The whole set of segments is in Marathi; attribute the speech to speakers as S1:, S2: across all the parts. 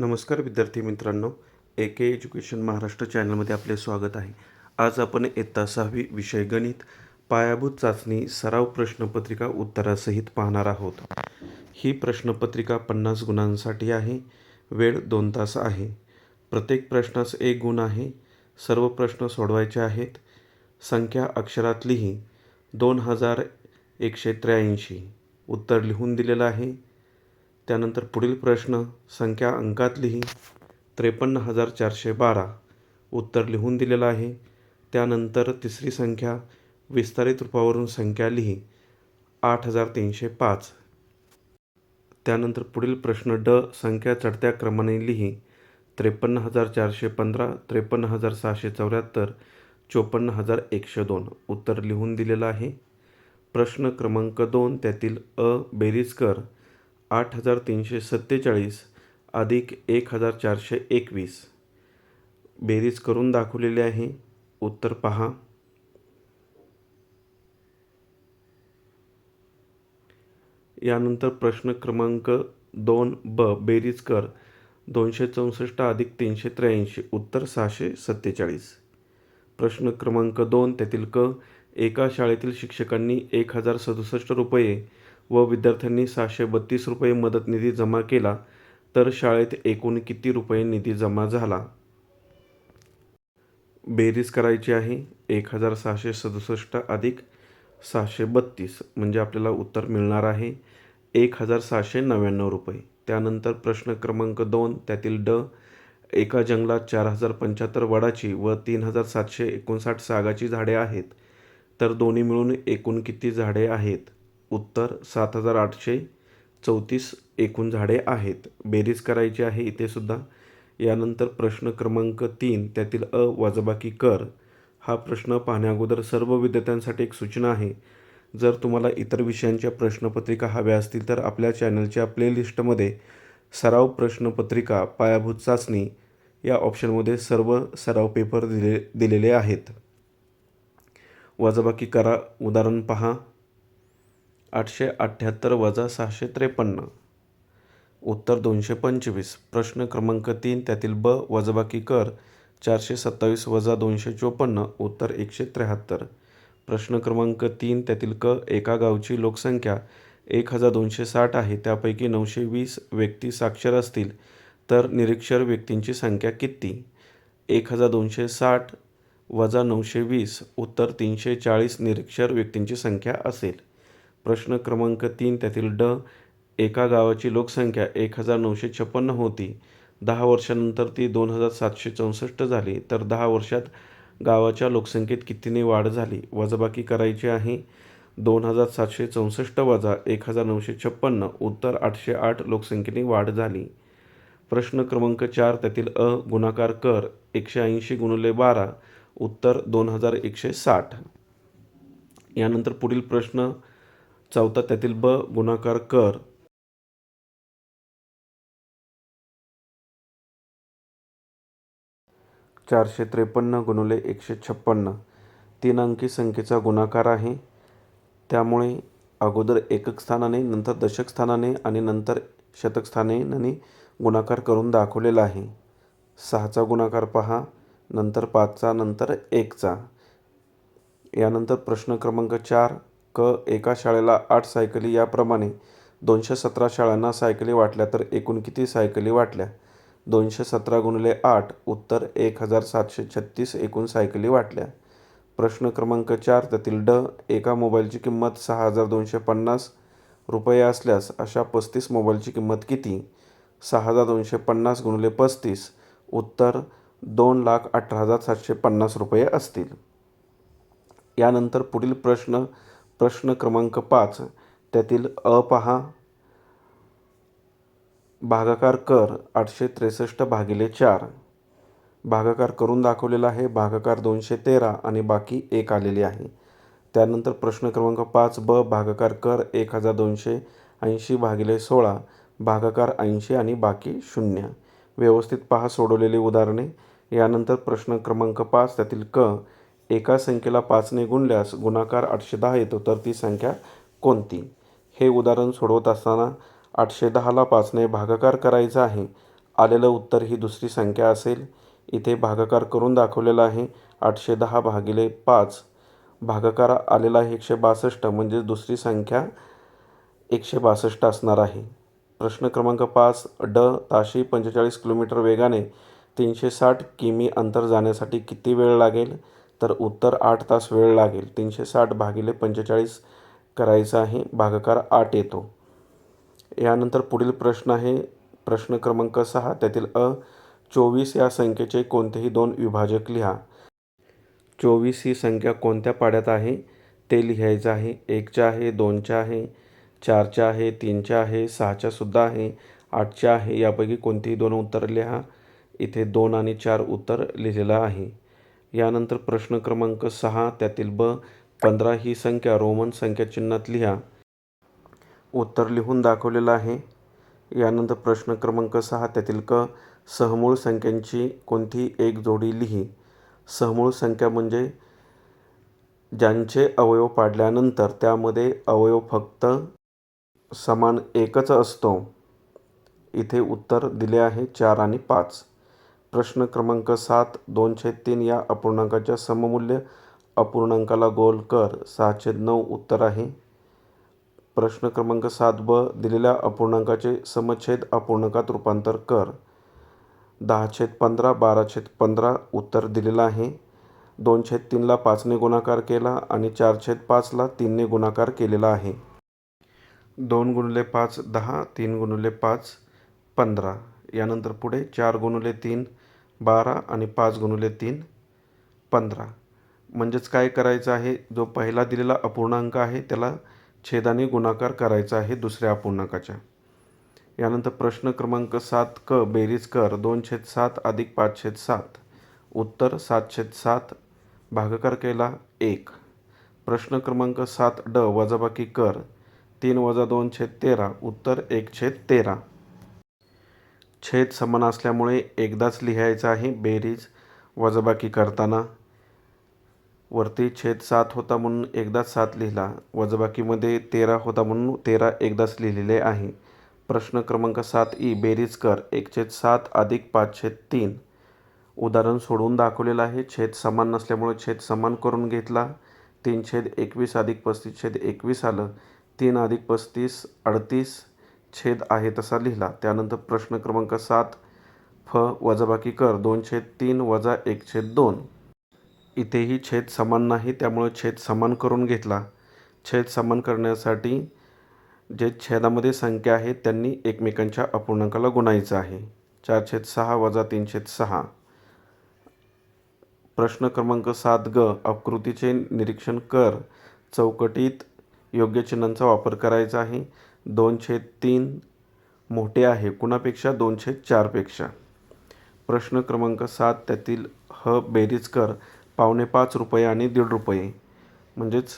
S1: नमस्कार विद्यार्थी मित्रांनो ए के एज्युकेशन महाराष्ट्र चॅनलमध्ये आपले स्वागत आहे. आज आपण इयत्ता सहावी विषय गणित पायाभूत चाचणी सराव प्रश्नपत्रिका उत्तरासहित पाहणार आहोत. ही प्रश्नपत्रिका पन्नास गुणांसाठी आहे वेळ दोन तास आहे. प्रत्येक प्रश्नास एक गुण आहे सर्व प्रश्न सोडवायचे आहेत. संख्या अक्षरात लिही दोन हजार एकशे त्र्याऐंशी. उत्तर लिहून दिलेलं आहे त्यानंतर पुढील प्रश्न संख्या अंकात लिही त्रेपन्न हजार चारशे बारा. उत्तर लिहून दिलेलं आहे. त्यानंतर तिसरी संख्या विस्तारित रूपावरून संख्या लिही. आठ हजार तीनशे पाच. त्यानंतर पुढील प्रश्न ड संख्या चढत्या क्रमाने लिही. त्रेपन्न हजार चारशे पंधरा त्रेपन्न हजार सहाशे चौऱ्याहत्तर चोपन्न हजार एकशे दोन. उत्तर लिहून दिलेलं आहे. प्रश्न क्रमांक दोन त्यातील अ बेरीज कर. आठ हजार तीनशे सत्तेचाळीस अधिक एक हजार चारशे एकवीस. बेरीज करून दाखवलेली आहे. उत्तर पहा. यानंतर प्रश्न क्रमांक दोन ब बेरीज कर. दोनशे चौसष्ट अधिक तीनशे त्र्याऐंशी उत्तर सहाशे सत्तेचाळीस. प्रश्न क्रमांक दोन त्यातील क एका शाळेतील शिक्षकांनी एक हजार सदुसष्ट रुपये व विद्यार्थ्यांनी सहाशे बत्तीस रुपये मदत निधी जमा केला तर शाळेत एकूण किती रुपये निधी जमा झाला? बेरीज करायची आहे. एक हजार सहाशे सदुसष्ट अधिक सहाशे बत्तीस म्हणजे आपल्याला उत्तर मिळणार आहे. एक हजार सहाशे नव्याण्णव रुपये. त्यानंतर प्रश्न क्रमांक दोन त्यातील ड एका जंगलात चार हजार पंच्याहत्तर वडाची व तीन हजार सातशे एकोणसाठ सागाची झाडे आहेत. तर दोन्ही मिळून एकूण किती झाडे आहेत? उत्तर सात हजार आठशे चौतीस एकूण झाडे आहेत. बेरीज करायची आहे इथे सुद्धा. यानंतर प्रश्न क्रमांक तीन त्यातील अ वजाबाकी कर. हा प्रश्न पाहण्याअगोदर सर्व विद्यार्थ्यांसाठी एक सूचना आहे. जर तुम्हाला इतर विषयांच्या प्रश्नपत्रिका हव्या असतील तर आपल्या चॅनलच्या प्लेलिस्टमध्ये सराव प्रश्नपत्रिका पायाभूत चाचणी या ऑप्शनमध्ये सर्व सराव पेपर दिले दिलेले आहेत. वजाबाकी करा उदाहरण पहा. आठशे अठ्ठ्याहत्तर वजा सहाशे त्रेपन्न. उत्तर दोनशे पंचवीस. प्रश्न क्रमांक तीन त्यातील ब वजाबाकी कर चारशे सत्तावीस वजा दोनशे चोपन्न. उत्तर एकशे त्र्याहत्तर. प्रश्न क्रमांक तीन त्यातील क एका गावची लोकसंख्या एक हजार दोनशे साठ आहे त्यापैकी नऊशे वीस व्यक्ती साक्षर असतील तर निरीक्षर व्यक्तींची संख्या किती? एक हजार दोनशे साठ वजा नऊशे वीस. उत्तर तीनशे चाळीस निरीक्षर व्यक्तींची संख्या असेल. प्रश्न क्रमांक तीन त्यातील ड एका गावाची लोकसंख्या एक हजार नऊशे छप्पन्न होती. दहा वर्षानंतर ती दोन हजार सातशे चौसष्ट झाली. तर दहा वर्षात गावाच्या लोकसंख्येत कितीने वाढ झाली? वजाबाकी करायची आहे. दोन हजार सातशे चौसष्ट वजा एक हजार नऊशे छप्पन्न उत्तर आठशे आठ लोकसंख्येने वाढ झाली. प्रश्न क्रमांक चार त्यातील अ गुणाकार कर एकशे ऐंशी गुणले बारा उत्तर दोन हजार एकशे साठ. यानंतर पुढील प्रश्न चौथा त्यातील ब गुणाकार कर. चारशे त्रेपन्न गुणिले एकशे छप्पन्न. तीन अंकी संख्येचा गुणाकार आहे. त्यामुळे अगोदर एकक स्थानाने नंतर दशक स्थानाने आणि नंतर शतक स्थानाने गुणाकार करून दाखवलेला आहे. सहाचा गुणाकार पहा. नंतर पाचचा नंतर एकचा. यानंतर प्रश्न क्रमांक चार. क एका शाळेला आठ सायकली याप्रमाणे दोनशे सतरा शाळांना सायकली वाटल्या तर एकूण किती सायकली वाटल्या? दोनशे सतरा गुणिले आठ उत्तर एक हजार सातशे छत्तीस एकूण सायकली वाटल्या. प्रश्न क्रमांक चार त्यातील ड एका मोबाईलची किंमत सहा हजार दोनशे पन्नास रुपये असल्यास अशा पस्तीस मोबाईलची किंमत किती? सहा हजार दोनशे पन्नास गुणिले पस्तीस उत्तर दोन लाख अठरा हजार सातशे पन्नास रुपये असतील. यानंतर पुढील प्रश्न प्रश्न क्रमांक पाच. त्यातील अ पहा. भागाकार कर आठशे त्रेसष्ट भागिले चार. भागाकार करून दाखवलेला आहे. भागाकार दोनशे तेरा आणि बाकी एक आलेली आहे. त्यानंतर प्रश्न क्रमांक पाच ब. भागाकार कर एक हजार दोनशे ऐंशी भागिले सोळा. भागाकार ऐंशी आणि बाकी शून्य. व्यवस्थित पहा सोडवलेली उदाहरणे. यानंतर प्रश्न क्रमांक पाच. त्यातील क. एका संख्येला पाचने गुणल्यास गुणाकार आठशे दहा येतो तर ती संख्या कोणती? हे उदाहरण सोडवत असताना आठशे दहाला पाचने भागाकार करायचा आहे. आलेलं उत्तर ही दुसरी संख्या असेल. इथे भागाकार करून दाखवलेला आहे आठशे दहा भागिले पाच. भागाकार आलेला आहे एकशे बासष्ट म्हणजे दुसरी संख्या एकशे बासष्ट असणार आहे. प्रश्न क्रमांक पाच ड ताशी पंचेचाळीस किलोमीटर वेगाने तीनशे साठ किमी अंतर जाण्यासाठी किती वेळ लागेल? तर उत्तर आठ तास वेळ लागेल. तीनशे साठ भागिले पंचेचाळीस करायचं आहे. भागाकार आठ येतो. यानंतर पुढील प्रश्न आहे. प्रश्न क्रमांक सहा. त्यातील अ चोवीस या संख्येचे कोणतेही दोन विभाजक लिहा. चोवीस ही संख्या कोणत्या पाड्यात आहे? ते लिहायचं आहे. एकच्या आहे दोनच्या आहे चारच्या आहे तीनच्या आहे सहाच्या सुद्धा आहे आठच्या आहे. यापैकी कोणतेही दोन उत्तर लिहा. इथे दोन आणि चार उत्तर लिहिलेलं आहे. यानंतर प्रश्न क्रमांक सहा त्यातील ब पंधरा ही संख्या रोमन संख्या चिन्हात लिहा. उत्तर लिहून दाखवलेलं आहे. यानंतर प्रश्न क्रमांक सहा त्यातील क सहमूळ संख्यांची कोणती एक जोडी लिही. सहमूळ संख्या म्हणजे ज्यांचे अवयव पाडल्यानंतर त्यामध्ये अवयव फक्त समान एकच असतो. इथे उत्तर दिले आहे चार आणि पाच. प्रश्न क्रमांक सात दोनशे तीन या अपूर्णांकाच्या सममूल्य अपूर्णांकाला गोल कर. सहा छेद नऊ उत्तर आहे. प्रश्न क्रमांक सात ब दिलेल्या अपूर्णांकाचे समछेद अपूर्णांकात रूपांतर कर. दहा छेद पंधरा बारा छेद पंधरा उत्तर दिलेलं आहे. दोन छेद तीनला पाचने गुणाकार केला आणि चार छेद पाचला तीनने गुणाकार केलेला आहे. दोन गुणले पाच दहा तीन गुणले पाच पंधरा. यानंतर पुढे चार गुणुले तीन बारा आणि पाच गुणुले तीन पंधरा. म्हणजेच काय करायचं आहे? जो पहिला दिलेला अपूर्णांक आहे त्याला छेदाने गुणाकार करायचा आहे दुसऱ्या अपूर्णांकाच्या. यानंतर प्रश्न क्रमांक सात क बेरीज कर दोन छेद सात अधिक पाच छेद सात. उत्तर सात छेद सात भागाकार केला एक. प्रश्न क्रमांक सात ड वजाबाकी कर तीन वजा दोन छेद तेरा उत्तर एक छेद तेरा. छेद समान असल्यामुळे एकदाच लिहायचं आहे बेरीज वजाबाकी करताना. वरती छेद सात होता म्हणून एकदाच सात लिहिला. वजाबाकीमध्ये तेरा होता म्हणून तेरा एकदाच लिहिलेले आहे. प्रश्न क्रमांक सात ई बेरीज कर. एक छेद सात अधिक पाच छेद तीन. उदाहरण सोडवून दाखवलेलं आहे. छेद समान नसल्यामुळे छेद समान करून घेतला. तीन छेद एकवीस अधिक पस्तीस छेद एकवीस आलं. तीन अधिक पस्तीस अडतीस छेद आहे तसा लिहिला. त्यानंतर प्रश्न क्रमांक सात फ वजाबाकी कर दोन छेद तीन वजा एक छेद दोन. इथेही छेद समान नाही त्यामुळे छेद समान करून घेतला. छेद समान करण्यासाठी जे छेदामध्ये संख्या आहेत त्यांनी एकमेकांच्या अपूर्णांकाला गुणायचं आहे. चार छेद सहा वजा तीन छेद सहा. प्रश्न क्रमांक सात ग आकृतीचे निरीक्षण कर. चौकटीत योग्य चिन्हांचा वापर करायचा आहे. दोनशे तीन मोठे आहे. कुणापेक्षा? दोनशे चारपेक्षा. प्रश्न क्रमांक सात त्यातील ह बेरीज कर पावणे पाच रुपये आणि दीड रुपये. म्हणजेच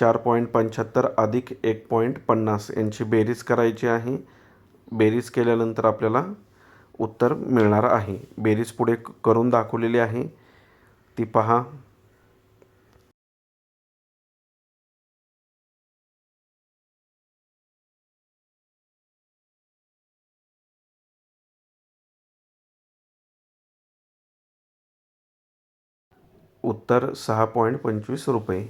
S1: चार पॉईंट पंच्याहत्तर अधिक एक पॉईंट पन्नास यांची बेरीज करायची आहे. बेरीज केल्यानंतर आपल्याला उत्तर मिळणार आहे. बेरीज पुढे करून दाखवलेली आहे. ती पहा. उत्तर सहा पॉईंट पंचवीस रुपये.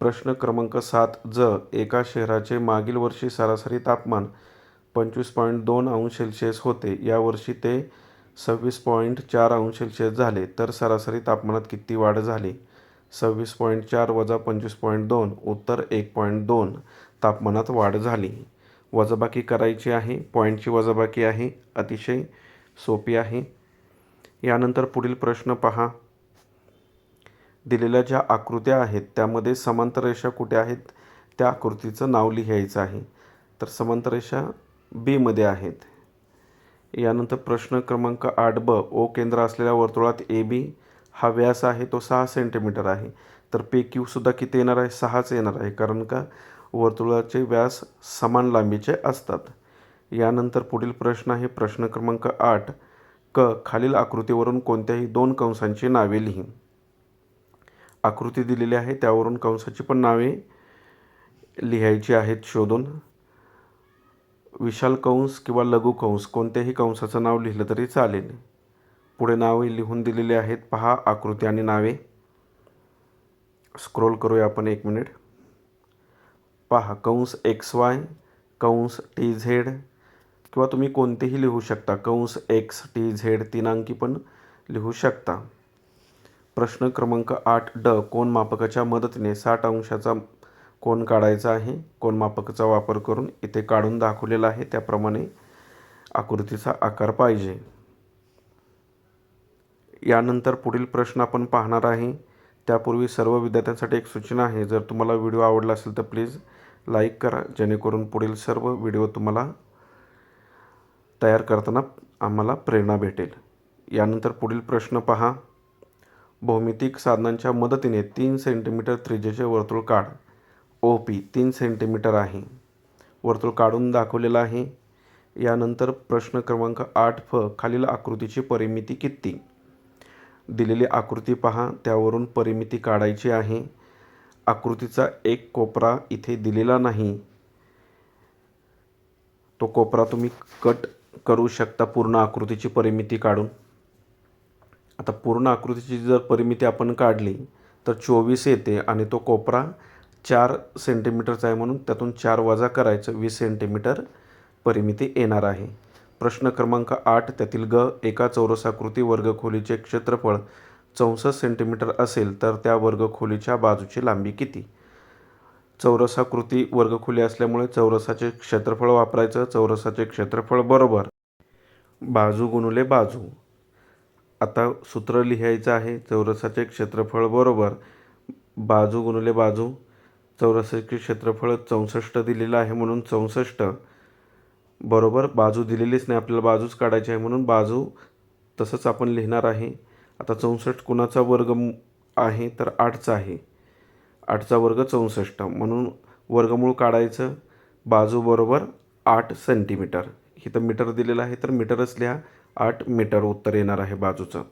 S1: प्रश्न क्रमांक सात ज एका शहराचे मागील वर्षी सरासरी तापमान पंचवीस पॉईंट दोन अंश सेल्सिअस होते. यावर्षी ते सव्वीस पॉईंट चार अंश सेल्सिअस झाले तर सरासरी तापमानात किती वाढ झाली? सव्वीस पॉईंट चार वजा पंचवीस पॉईंट दोन उत्तर एक पॉईंट दोन तापमानात वाढ झाली. वजाबाकी करायची आहे पॉईंटची वजाबाकी आहे अतिशय सोपी आहे. यानंतर पुढील प्रश्न पहा. दिलेल्या ज्या आकृत्या आहेत त्यामध्ये समांतर रेषा कुठे आहेत त्या आकृतीचं नाव लिहायचं आहे. तर समांतर रेषा बीमध्ये आहेत. यानंतर प्रश्न क्रमांक आठ ब ओ केंद्र असलेल्या वर्तुळात ए बी हा व्यास आहे तो सहा सेंटीमीटर आहे. तर पे क्यूसुद्धा किती येणार आहे? सहाच येणार आहे कारण का वर्तुळाचे व्यास समान लांबीचे असतात. यानंतर पुढील प्रश्न आहे प्रश्न क्रमांक आठ. क खालील आकृतीवरून कोणत्याही दोन कंसांची नावे लिही. आकृती दिलेली आहे. त्यावरून कंसाची पण नावे लिहायची आहेत शोधून. विशाल कंस किंवा लघु कंस कोणत्याही कंसाचं नाव लिहिलं तरी चालेल. पुढे नावे लिहून दिलेली आहेत. पहा आकृती आणि नावे. स्क्रोल करूया आपण एक मिनिट. पहा कंस एक्स वाय कंस टी झेड किंवा तुम्ही कोणतेही लिहू शकता. कंस एक्स टी झेड तीन अंकी पण लिहू शकता. प्रश्न क्रमांक आठ ड कोण मापकाच्या मदतीने साठ अंशाचा कोण काढायचा आहे? कोण मापकाचा वापर करून इथे काढून दाखवलेला आहे? त्याप्रमाणे आकृतीचा आकार पाहिजे. यानंतर पुढील प्रश्न आपण पाहणार आहे. त्यापूर्वी सर्व विद्यार्थ्यांसाठी एक सूचना आहे. जर तुम्हाला व्हिडिओ आवडला असेल तर प्लीज लाईक करा. जेणेकरून पुढील सर्व व्हिडिओ तुम्हाला तयार करताना आम्हाला प्रेरणा भेटेल. यानंतर पुढील प्रश्न पहा. भौमितिक साधनांच्या मदतीने तीन सेंटीमीटर त्रिज्येचे वर्तुळ काढ. ओ पी तीन सेंटीमीटर आहे. वर्तुळ काढून दाखवलेलं आहे. यानंतर प्रश्न क्रमांक आठ फ खालील आकृतीची परिमिती किती? दिलेली आकृती पहा. त्यावरून परिमिती काढायची आहे. आकृतीचा एक कोपरा इथे दिलेला नाही. तो कोपरा तुम्ही कट करू शकता पूर्ण आकृतीची परिमिती काढून. आता पूर्ण आकृतीची जर परिमिती आपण काढली तर चोवीस येते आणि तो कोपरा चार सेंटीमीटरचा आहे म्हणून त्यातून चार वजा करायचं वीस सेंटीमीटर परिमिती येणार आहे. प्रश्न क्रमांक आठ त्यातील ग एका चौरसाकृती वर्गखोलीचे क्षेत्रफळ चौसष्ट सेंटीमीटर असेल तर त्या वर्गखोलीच्या बाजूची लांबी किती? चौरसाकृती वर्गखोली असल्यामुळे चौरसाचे क्षेत्रफळ वापरायचं चौरसाचे क्षेत्रफळ बरोबर. बाजू गुणुले बाजू. आता सूत्र लिहायचं आहे चौरसाचे क्षेत्रफळ बरोबर बाजू गुणले बाजू चौरसाचे क्षेत्रफळ चौसष्ट दिलेलं आहे म्हणून चौसष्ट बरोबर बाजू दिलेलीच नाही आपल्याला बाजूच काढायची आहे म्हणून बाजू तसंच आपण लिहिणार आहे. आता चौसष्ट कुणाचा वर्ग आहे तर आठचा आहे. आठचा वर्ग चौसष्ट म्हणून वर्गमूळ काढायचं बाजू बरोबर आठ सेंटीमीटर. इथं मीटर दिलेलं आहे तर मीटरच लिहा. आठ मीटर उत्तर येणार आहे बाजूचं.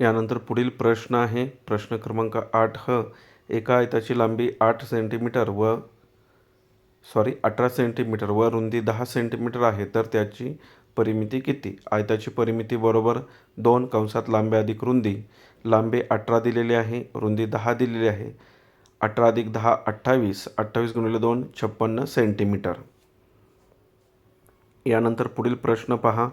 S1: यानंतर पुढील प्रश्न आहे. प्रश्न क्रमांक आठ ह. एका आयताची लांबी आठ सेंटीमीटर व सॉरी अठरा सेंटीमीटर व रुंदी दहा सेंटीमीटर आहे तर त्याची परिमिती किती? आयताची परिमिती बरोबर दोन कंसात लांबी अधिक रुंदी. लांबी अठरा दिलेली आहे रुंदी दहा दिलेली आहे. अठरा अधिक दहा अठ्ठावीस. अठ्ठावीस गुणिले दोन छप्पन्न सेंटीमीटर यानंतर पुढील प्रश्न पहा.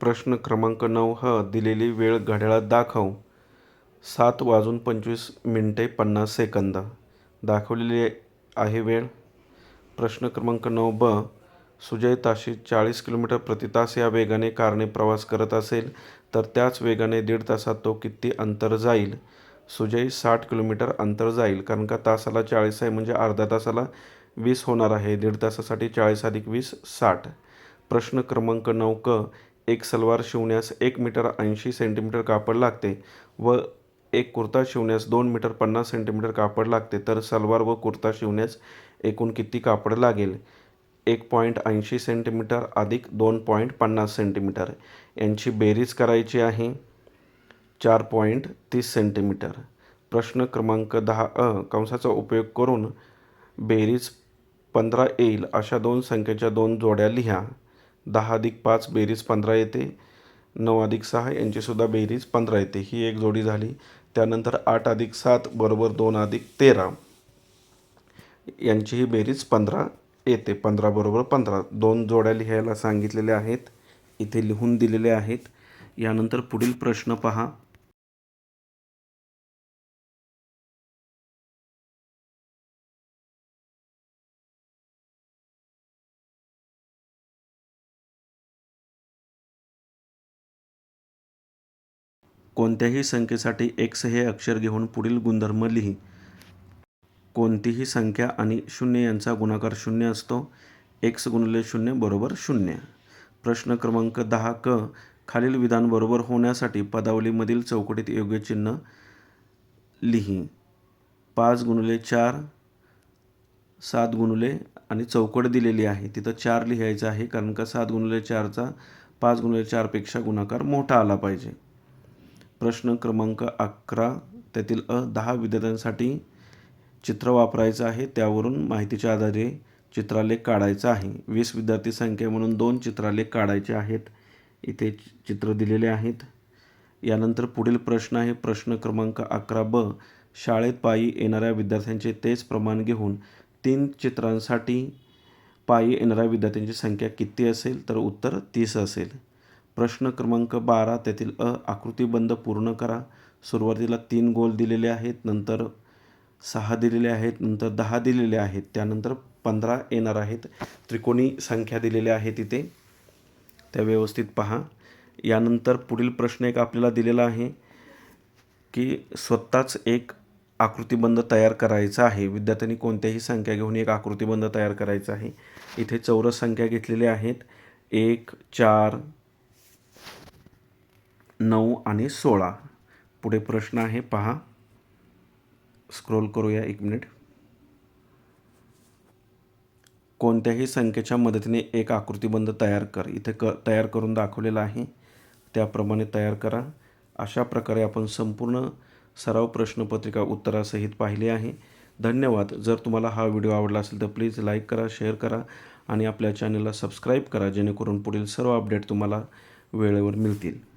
S1: प्रश्न क्रमांक नऊ ह दिलेली वेळ घड्याळात दाखव. सात वाजून पंचवीस मिनटे पन्नास सेकंद. दाखवलेली आहे वेळ. प्रश्न क्रमांक नऊ ब. सुजय ताशी चाळीस किलोमीटर प्रति तास या वेगाने कारने प्रवास करत असेल तर त्याच वेगाने दीड तासात तो किती अंतर जाईल? सुजय साठ किलोमीटर अंतर जाईल कारण का तासाला चाळीस आहे म्हणजे अर्ध्या तासाला वीस होणार आहे. दीड तासासाठी चाळीस अधिक वीस साठ. प्रश्न क्रमांक नऊ क. एक सलवार शिवण्यास एक मीटर ऐंशी सेंटीमीटर कापड लागते व एक कुर्ता शिवण्यास दोन मीटर पन्नास सेंटीमीटर कापड लागते. तर सलवार व कुर्ता शिवण्यास एकूण किती कापड लागेल? एक पॉईंट ऐंशी सेंटीमीटर अधिक दोन पॉईंट पन्नास सेंटीमीटर. यांची बेरीज करायची आहे. चार पॉईंट तीस सेंटीमीटर. प्रश्न क्रमांक दहा अ कंसाचा उपयोग करून बेरीज पंधरा येईल अशा दोन संख्येच्या दोन जोड्या लिहा. दहा अधिक पाच बेरीज पंधरा येते. नऊ अधिक सहा यांचीसुद्धा बेरीज पंधरा येते. ही एक जोडी झाली. त्यानंतर आठ अधिक सात बरोबर दोन अधिक तेरा. यांचीही बेरीज पंधरा येते. पंधरा बरोबर पंधरा. दोन जोड्या लिहायला सांगितलेल्या आहेत. इथे लिहून दिलेले आहेत. यानंतर पुढील प्रश्न पहा. कोणत्याही संख्येसाठी एक्स हे अक्षर घेऊन पुढील गुणधर्म लिही. कोणतीही संख्या आणि शून्य यांचा गुणाकार शून्य असतो. एक्स गुणिले शून्य बरोबर शून्य. प्रश्न क्रमांक दहा क. खालील विधान बरोबर होण्यासाठी पदावलीमधील चौकटीत योग्य चिन्ह लिही. पाच गुणले चार सात गुणले आणि चौकट दिलेली आहे. तिथं चार लिहायचं आहे कारण का सात गुणले चारचा पाच गुणले चारपेक्षा गुणाकार मोठा आला पाहिजे. प्रश्न क्रमांक अकरा त्यातील अ दहा विद्यार्थ्यांसाठी चित्र वापरायचं आहे. त्यावरून माहितीच्या आधारे चित्रालेख काढायचा आहे. वीस विद्यार्थी संख्या म्हणून दोन चित्रालेख काढायचे आहेत. इथे चित्र दिलेले आहेत. यानंतर पुढील प्रश्न आहे. प्रश्न क्रमांक अकरा ब. शाळेत पायी येणाऱ्या विद्यार्थ्यांचे तेच प्रमाण घेऊन तीन चित्रांसाठी पायी येणाऱ्या विद्यार्थ्यांची संख्या किती असेल? तर उत्तर तीस असेल. प्रश्न क्रमांक बारा त्यातील अ आकृतीबंध पूर्ण करा. सुरुवातीला तीन गोल दिलेले आहेत नंतर सहा दिलेले आहेत नंतर दहा दिलेले आहेत त्यानंतर पंधरा येणार आहेत. त्रिकोणी संख्या दिलेल्या आहेत इथे त्या व्यवस्थित पहा. यानंतर पुढील प्रश्न एक आपल्याला दिलेला आहे की स्वतःच एक आकृतिबंध तयार करायचा आहे. विद्यार्थ्यांनी कोणत्याही संख्या घेऊन एक आकृतिबंध तयार करायचा आहे. इथे चौरस संख्या घेतलेल्या आहेत. एक चार नऊ आणि सोळा. पुढे प्रश्न आहे पहा. स्क्रोल करूया एक मिनिट. कोणत्याही संख्येच्या मदतीने एक आकृतिबंध तयार कर. इथे क तयार करून दाखवलेला आहे. त्याप्रमाणे तयार करा. अशा प्रकारे आपण संपूर्ण सराव प्रश्नपत्रिका उत्तरासहित पाहिली आहे. धन्यवाद. जर तुम्हाला हा व्हिडिओ आवडला असेल तर प्लीज लाईक करा शेअर करा आणि आपल्या चॅनलला सबस्क्राईब करा जेणेकरून पुढील सर्व अपडेट तुम्हाला वेळेवर मिळतील.